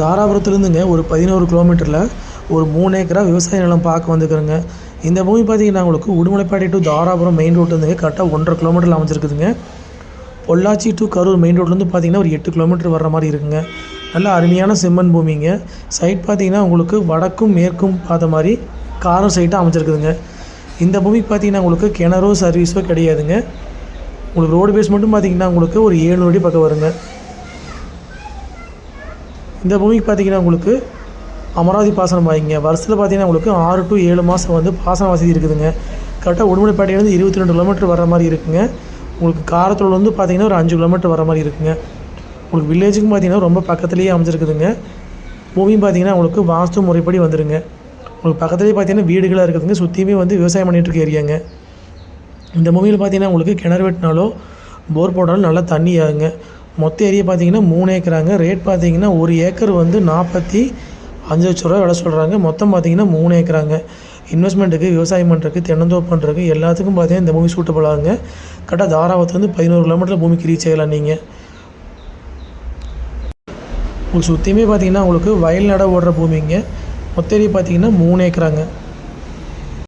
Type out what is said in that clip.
தாராபுரத்துலேருந்துங்க ஒரு பதினோரு கிலோமீட்டரில் ஒரு மூணு ஏக்கரா விவசாய நிலம் பார்க்க வந்துக்கிறேங்க இந்த பூமி பார்த்தீங்கன்னா உங்களுக்கு உடுமலைப்பாடி டு தாராபுரம் மெயின் ரோட்லேருந்துங்க கரெக்டாக ஒன்றரை கிலோமீட்டரில் அமைஞ்சிருக்குதுங்க. பொள்ளாச்சி டு கரூர் மெயின் ரோட்லேருந்து பார்த்தீங்கன்னா ஒரு எட்டு கிலோமீட்டர் வர்ற மாதிரி இருக்குங்க. நல்ல அருமையான செம்மண் பூமிங்க. சைட் பார்த்தீங்கன்னா உங்களுக்கு வடக்கும் மேற்கும் பார்த்த மாதிரி காரம் சைட்டாக அமைஞ்சிருக்குதுங்க. இந்த பூமிக்கு பார்த்தீங்கன்னா உங்களுக்கு கிணறோ சர்வீஸோ கிடையாதுங்க. உங்களுக்கு ரோடு பேஸ் மட்டும் பார்த்தீங்கன்னா உங்களுக்கு ஒரு ஏழு அடி பக்கம் வருங்க. இந்த பூமிக்கு பார்த்தீங்கன்னா உங்களுக்கு அமராவதி பாசனம் வாங்கிங்க. வருஷத்தில் பார்த்தீங்கன்னா உங்களுக்கு ஆறு டு ஏழு மாதம் வந்து பாசன வசதி இருக்குதுங்க. கரெக்டாக உடுமலைப்பேட்டையிலேருந்து இருபத்தி ரெண்டு கிலோமீட்டர் வர மாதிரி இருக்குங்க. உங்களுக்கு காரத்தூள் வந்து பார்த்தீங்கன்னா ஒரு அஞ்சு கிலோமீட்டர் வர மாதிரி இருக்குங்க. உங்களுக்கு வில்லேஜுக்கும் பார்த்தீங்கன்னா ரொம்ப பக்கத்துலேயே அமைஞ்சிருக்குதுங்க. பூமியும் பார்த்தீங்கன்னா உங்களுக்கு வாஸ்து முறைப்படி வந்துருங்க. உங்களுக்கு பக்கத்துலேயே பார்த்தீங்கன்னா வீடுகளாக இருக்குதுங்க. சுற்றியுமே வந்து விவசாயம் பண்ணிகிட்ருக்க ஏரியாங்க. இந்த பூமியில் பார்த்தீங்கன்னா உங்களுக்கு கிணறு வெட்டினாலோ போர் போட்டாலும் நல்லா தண்ணி ஆகுங்க. மொத்த ஏரியா பார்த்தீங்கன்னா மூணு ஏக்கராங்க. ரேட் பார்த்தீங்கன்னா ஒரு ஏக்கர் வந்து நாற்பத்தி அஞ்சு லட்ச ரூபா விலை சொல்கிறாங்க மொத்தம் பார்த்தீங்கன்னா மூணு ஏக்கராங்க. இன்வெஸ்ட்மெண்ட்டுக்கு விவசாயம் பண்ணுறதுக்கு தென்னந்தோப்பு பண்ணுறதுக்கு எல்லாத்துக்கும் பார்த்தீங்கன்னா இந்த பூமி சூட்டபுள் ஆகுங்க கரெக்டாக தாராபுரத்துலேருந்து பதினோரு கிலோமீட்டர் பூமிக்கு ரீச் ஆகலாம் நீங்கள் உங்களுக்கு சுற்றியுமே பார்த்தீங்கன்னா உங்களுக்கு வயல் நட ஓடுற பூமிங்க. மொத்த ஏரியா பார்த்தீங்கன்னா மூணு ஏக்கராங்க.